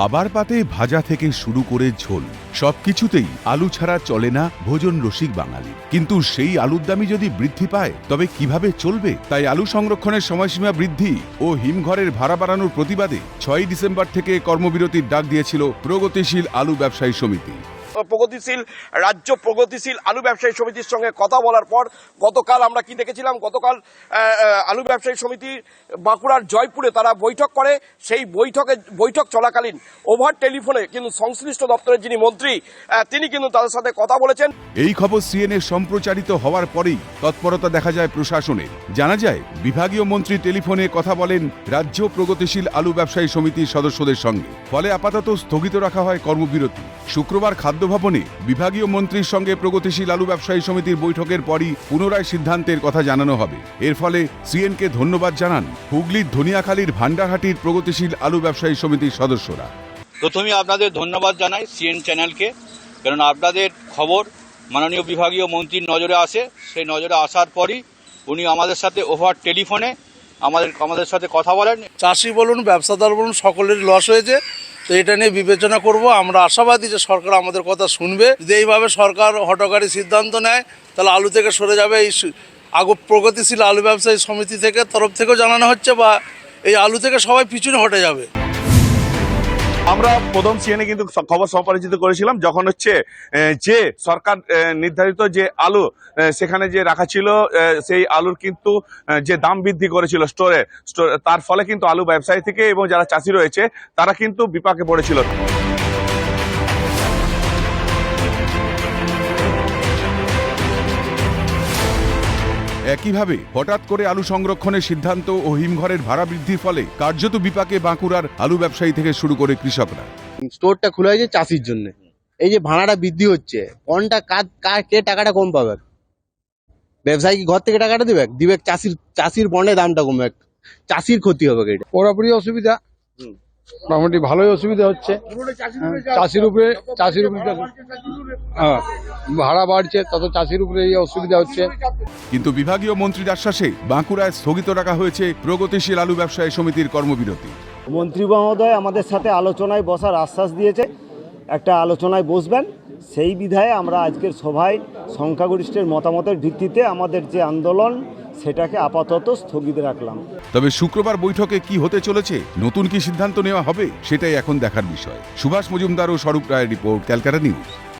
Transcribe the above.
খাবার পাতে ভাজা থেকে শুরু করে ঝোল, সবকিছুতেই আলু ছাড়া চলে না ভোজন রসিক বাঙালি। কিন্তু সেই আলুর দামি যদি বৃদ্ধি পায়, তবে কীভাবে চলবে? তাই আলু সংরক্ষণের সময়সীমা বৃদ্ধি ও হিমঘরের ভাড়া বাড়ানোর প্রতিবাদে ছয় ডিসেম্বর থেকে কর্মবিরতির ডাক দিয়েছিল প্রগতিশীল আলু ব্যবসায়ী সমিতি। প্রগতিশীল, রাজ্য প্রগতিশীল আলু ব্যবসায়ী সমিতির সঙ্গে কথা বলার পর গতকাল আমরা কি দেখেছিলাম? গতকাল আলু ব্যবসায়ী সমিতি বাঁকুড়ার জয়পুরে তারা বৈঠক করে। সেই বৈঠকে, বৈঠক চলাকালীন ওভার টেলিফোনে কিন্তু সংশ্লিষ্ট দপ্তরের যিনি মন্ত্রী তিনি কিন্তু তাদের সাথে কথা বলেছেন। এই খবর সিএনএ সম্প্রচারিত হওয়ার পরেই তৎপরতা দেখা যায় প্রশাসনে জানা যায়, বিভাগীয় মন্ত্রী টেলিফোনে কথা বলেন রাজ্য প্রগতিশীল আলু ব্যবসায়ী সমিতির সদস্যদের সঙ্গে। ফলে আপাতত স্থগিত রাখা হয় কর্মবিরতি। শুক্রবার খাদ্য ভবনে বিভাগীয় মন্ত্রীর সঙ্গে প্রগতিশীল আলু ব্যবসায়ী সমিতির বৈঠকের পরই পুনরায় সিদ্ধান্তের কথা জানানো হবে। এর ফলে সিএনকে ধন্যবাদ জানান হুগলির ধনিয়াখালীর ভান্ডারহাটির প্রগতিশীল আলু ব্যবসায়ী সমিতির সদস্যরা। প্রথমে আপনাদের ধন্যবাদ জানাই সিএন চ্যানেলকে কারণ আপনাদের খবর মাননীয় বিভাগীয় মন্ত্রীর নজরে আসে। সেই নজরে আসার পরই উনি আমাদের সাথে ওভার টেলিফোনে আমাদের আমাদের সাথে কথা বলেন। চাষি বলুন ব্যবসাদার বলুন সকলের লস হয়েছে। তো এটা নিয়ে বিবেচনা করব। আমরা আশাবাদী যে সরকার আমাদের কথা শুনবে। যদি এইভাবে সরকার হটকারী সিদ্ধান্ত নেয়, তাহলে আলু থেকে সরে যাবে এই আগু প্রগতিশীল আলু ব্যবসায়ী সমিতি থেকে তরফ থেকেও জানানো হচ্ছে বা এই আলু থেকে সবাই পিছনে হটে যাবে। আমরা প্রথম সিএনএ কিন্তু খবর সম্পাদিত করেছিলাম, যখন হচ্ছে যে সরকার নির্ধারিত যে আলু সেখানে যে রাখা ছিল সেই আলুর কিন্তু যে দাম বৃদ্ধি করেছিল স্টোরে স্টো- তার ফলে কিন্তু আলু ব্যবসায়ী থেকে এবং যারা চাষি রয়েছে, তারা কিন্তু বিপাকে পড়েছিল। একইভাবে হঠাৎ করে আলু সংরক্ষণের সিদ্ধান্ত ও হিমঘরের ভাড়া বৃদ্ধির ফলে কার্যত বিপাকে বাঁকুড়ার আলু ব্যবসায়ী থেকে শুরু করে কৃষকরা। স্টোরটা খোলা হয়েছে চাষির জন্য। এই যে ভাড়াটা বৃদ্ধি হচ্ছে কোনটা কাজ কে টাকাটা কম পাবে? ব্যবসায়ী কি ঘর থেকে টাকাটা দিবে? দিবে চাষির চাষির বন্ডে দামটা কমবে। চাষির ক্ষতি হবে এটা? পুরোপুরি অসুবিধা। মোটামুটি ভালোই অসুবিধা হচ্ছে। চাষির উপরে চাষির উপরে। হ্যাঁ, ভাড়া বাড়ছে তত চাষির উপরে এই অসুবিধা হচ্ছে। কিন্তু বিভাগীয় মন্ত্রীর আশ্বাসে বাঁকুড়ায় স্থগিত রাখা হয়েছে প্রগতিশীল আলু ব্যবসায়ী সমিতির কর্মবিরতি। মন্ত্রী মহোদয় আমাদের সাথে আলোচনায় বসার আশ্বাস দিয়েছে। একটা আলোচনায় বসবেন। সেই বিধায় আমরা আজকের সভায় সংখ্যাগরিষ্ঠের মতামতের ভিত্তিতে আমাদের যে আন্দোলন সেটাকে আপাতত স্থগিত রাখলাম। তবে শুক্রবার বৈঠকে কি হতে চলেছে, নতুন কি সিদ্ধান্ত নেওয়া হবে, সেটাই এখন দেখার বিষয়। সুভাষ মজুমদার ও স্বরূপ রায়ের রিপোর্ট ক্যালকাটা নিউজ।